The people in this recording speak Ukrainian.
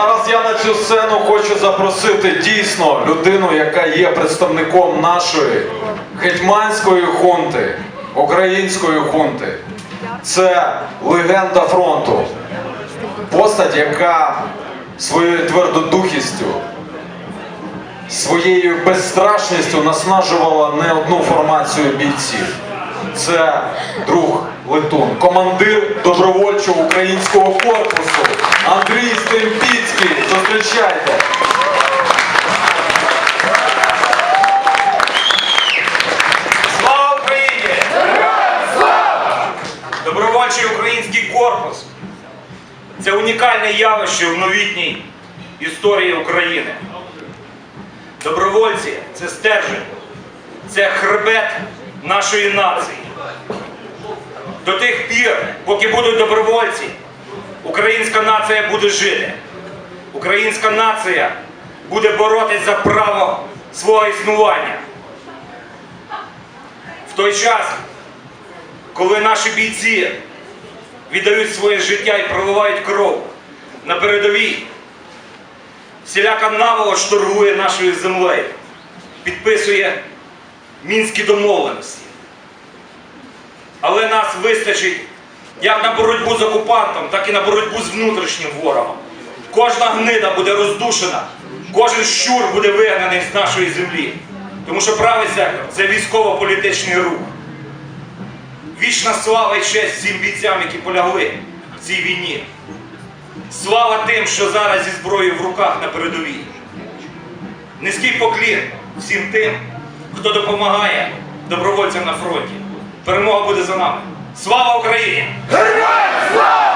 зараз я на цю сцену хочу запросити дійсно людину, яка є представником нашої гетьманської хунти, української хунти. Це легенда фронту. Постать, яка своєю твердодухістю, своєю безстрашністю наснажувала не одну формацію бійців. Це друг Летун, командир добровольчого українського корпусу Андрій. Зустрічайте. Слава Україні! Добровольчий український корпус це унікальне явище в новітній історії України. Добровольці це стержень, це хребет нашої нації. До тих пір, поки будуть добровольці, українська нація буде жити. Українська нація буде боротись за право свого існування. В той час, коли наші бійці віддають своє життя і проливають кров на передовій, всіляка наволоч торгує нашою землею, підписує мінські домовленості. Але нас вистачить як на боротьбу з окупантом, так і на боротьбу з внутрішнім ворогом. Кожна гнида буде роздушена, кожен щур буде вигнаний з нашої землі. Тому що правий сектор це військово-політичний рух. Вічна слава і честь всім бійцям, які полягли в цій війні. Слава тим, що зараз зі зброєю в руках на передовій. Низький поклін всім тим, хто допомагає добровольцям на фронті. Перемога буде за нами. Слава Україні! Героям слава!